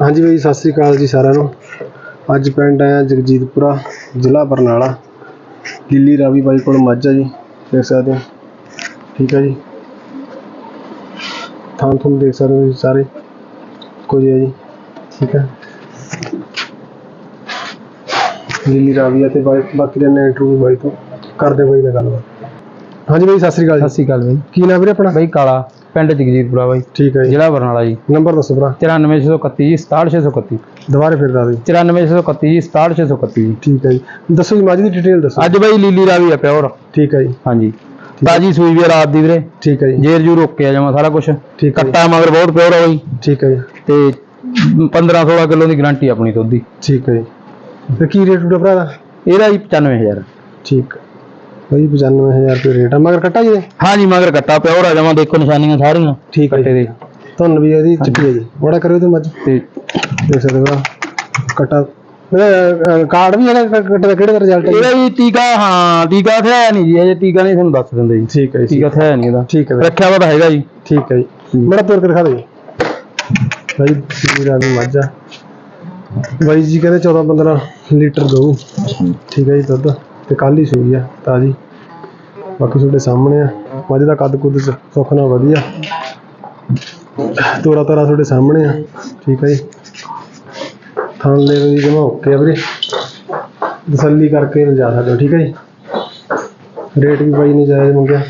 ਹਾਂਜੀ ਬਾਈ, ਸਤਿ ਸ੍ਰੀ ਅਕਾਲ ਜੀ ਸਾਰਿਆਂ ਨੂੰ। ਅੱਜ ਪਿੰਡ ਆਇਆ ਜਗਜੀਤਪੁਰਾ, ਜ਼ਿਲ੍ਹਾ ਬਰਨਾਲਾ। ਦਿੱਲੀ ਰਾਵੀ ਬਾਈ ਕੋਲ ਮੱਝ ਆ ਜੀ, ਦੇਖ ਸਕਦੇ ਹੋ। ਠੀਕ ਹੈ ਜੀ। ਥਾਂ ਤੁਹਾਨੂੰ ਦੇਖ ਸਕਦੇ ਹੋ ਜੀ ਸਾਰੇ। ਕੁਝ ਹੈ ਜੀ। ਠੀਕ ਹੈ ਦਿੱਲੀ ਰਾਵੀ ਆ ਤੇ ਬਾਕੀ ਦੇ ਇੰਟਰਵਿਊ ਬਾਈ ਤੋਂ ਕਰਦੇ ਬਾਈ ਨਾਲ ਗੱਲਬਾਤ। ਹਾਂਜੀ ਬਾਈ ਸਤਿ ਸ੍ਰੀ ਅਕਾਲ ਸਤਿ ਜੀ ਸ਼੍ਰੀ ਅਕਾਲ ਬਾਈ। ਕੀ ਨਾਮ ਵੀਰੇ ਆਪਣਾ? ਬਾਈ ਕਾਲਾ ਪਿੰਡ ਜਗਜੀਤਪੁਰਾ ਬਾਈ। ਠੀਕ ਹੈ ਜੀ। ਜ਼ਿਲ੍ਹਾ ਬਰਨਾਲਾ ਜੀ। ਨੰਬਰ ਦੱਸੋ ਭਰਾ। 94631 ਜੀ 67631 ਦੁਬਾਰੇ ਫਿਰ ਦੱਸ ਦਿਓ। 94631 ਜੀ 67631 ਜੀ ਠੀਕ ਹੈ ਜੀ। ਦੱਸੋ ਜੀ ਮੱਝ ਦੀ ਡਿਟੇਲ ਦੱਸੋ। ਅੱਜ ਬਾਈ ਲੀਲੀ ਰਾਵੀ ਆ ਪਿਓਰ। ਠੀਕ ਹੈ ਜੀ। ਹਾਂਜੀ। ਤਾਜੀ ਸੂਈ ਵੀ ਆ ਰਾਤ ਦੀ ਵੀਰੇ। ਠੀਕ ਹੈ ਜੀ। ਜੇਰ ਜੂ ਰੋਕ ਕੇ ਆ ਜਾਵਾਂ ਸਾਰਾ ਕੁਝ ਠੀਕ ਹੈ ਜੀ, ਕੱਟਾ ਮਗਰ ਬਹੁਤ ਪਿਓਰ ਆ ਬਾਈ। ਠੀਕ ਹੈ ਜੀ। ਤੇ 15 16 ਕਿਲੋ ਦੀ ਗਾਰੰਟੀ ਆਪਣੀ ਦੁੱਧ ਦੀ। ਠੀਕ ਹੈ ਜੀ। ਤੇ ਕੀ ਰੇਟ ਉਡਾ ਭਰਾ ਦਾ? ਇਹਦਾ ਜੀ 95000 ਠੀਕ। ਬਈ 95000 ਰੁਪਏ ਰੇਟ ਆ। ਮਗਰ ਕੱਟਾ ਜੀ ਇਹ? ਹਾਂਜੀ ਮਗਰ ਕੱਟਾ ਪਿਓਰ ਆ ਜਾਵਾਂ ਦੇਖੋ ਨਿਸ਼ਾਨੀਆਂ ਸਾਰੀਆਂ। ਠੀਕ ਹੈ ਕੱਟੇ ਜੀ ਦੇ। ਤੁਹਾਨੂੰ ਵੀ ਇਹਦੀ ਚਿੱਟੀ ਹੈ ਜੀ। ਬੜਾ ਕਰਿਓ ਤੇ ਮੱਝ। ਤੇ ਦੇਖ ਸਕਦੇ ਹੋ ਕੱਟਾ। ਇਹਦਾ ਕਾਰਡ ਵੀ ਕ- ਕੱਟੇ ਦਾ ਕਿਹੜੇ ਦਾ ਰਿਜ਼ਲਟ ਹੈ ਇਹਦਾ ਜੀ ਟੀਕਾ ਹਾਂ ਟੀਕਾ ਹੈ ਨਹੀਂ ਜੀ ਇਹ ਟੀਕਾ ਨਹੀਂ ਤੁਹਾਨੂੰ ਦੱਸ ਦਿੰਦੇ ਜੀ। ਠੀਕ ਹੈ ਜੀ ਟੀਕਾ ਹੈ ਨਹੀਂ ਇਹਦਾ। ਠੀਕ ਹੈ ਬਈ, ਰੱਖਿਆ ਵਾ ਤਾਂ ਹੈਗਾ ਜੀ। ਠੀਕ ਹੈ ਜੀ। ਬੜਾ ਤੁਰ ਕੇ ਦਿਖਾ ਦੇ ਭਾਈ ਵੀਰਾ ਦੀ ਮੱਝ ਆ। ਬਾਈ ਜੀ ਕਹਿੰਦੇ 14 15 ਲੀਟਰ ਦੋ ਠੀਕ ਹੈ ਜੀ ਦੁੱਧ। ਤੇ ਕੱਲ ਹੀ ਸੂਈ ਆ ਤਾਜੀ। ਬਾਕੀ ਤੁਹਾਡੇ ਸਾਹਮਣੇ ਆ। ਮੱਝ ਦਾ ਕੱਦ ਕੁੱਦ ਸੁੱਖ ਨਾਲ ਵਧੀਆ। ਤੋਰਾ ਤਾਰਾ ਤੁਹਾਡੇ ਸਾਹਮਣੇ ਆ। ਠੀਕ ਹੈ ਜੀ। ਥਾਂ ਲੈ ਜੀ ਜਮਾ ਓਕੇ ਆ ਵੀਰੇ। ਤਸੱਲੀ ਕਰਕੇ ਜਾ ਸਕਦੇ ਹੋ, ਠੀਕ ਹੈ ਜੀ। ਰੇਟ ਵੀ ਬਾਈ ਨੇ ਜਾਇਜ਼ ਮੰਗਿਆ।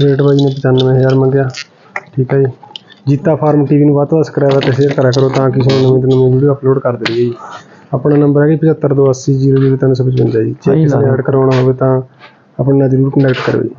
ਰੇਟ ਬਾਈ ਨੇ 95000 ਮੰਗਿਆ। ਠੀਕ ਹੈ ਜੀ। ਜੀਤਾ ਫਾਰਮ ਟੀਵੀ ਨੂੰ ਵੱਧ ਤੋਂ ਵੱਧ ਸਬਸਕ੍ਰਾਈਬ ਅਤੇ ਸ਼ੇਅਰ ਕਰਿਆ ਕਰੋ ਤਾਂ ਕਿ ਤੁਹਾਨੂੰ ਨਵੀਂ ਤੋਂ ਨਵੀਂ ਵੀਡੀਓ ਅਪਲੋਡ ਕਰ ਦਈਏ ਜੀ। ਆਪਣਾ ਨੰਬਰ ਹੈ 7528000355 ਜੀ। ਜੇ ਕਿਸੇ ਨੇ। ਐਡ ਕਰਵਾਉਣਾ ਹੋਵੇ ਤਾਂ ਆਪਣੇ ਨਾਲ ਜ਼ਰੂਰ ਕੰਟੈਕਟ ਕਰੋ ਜੀ।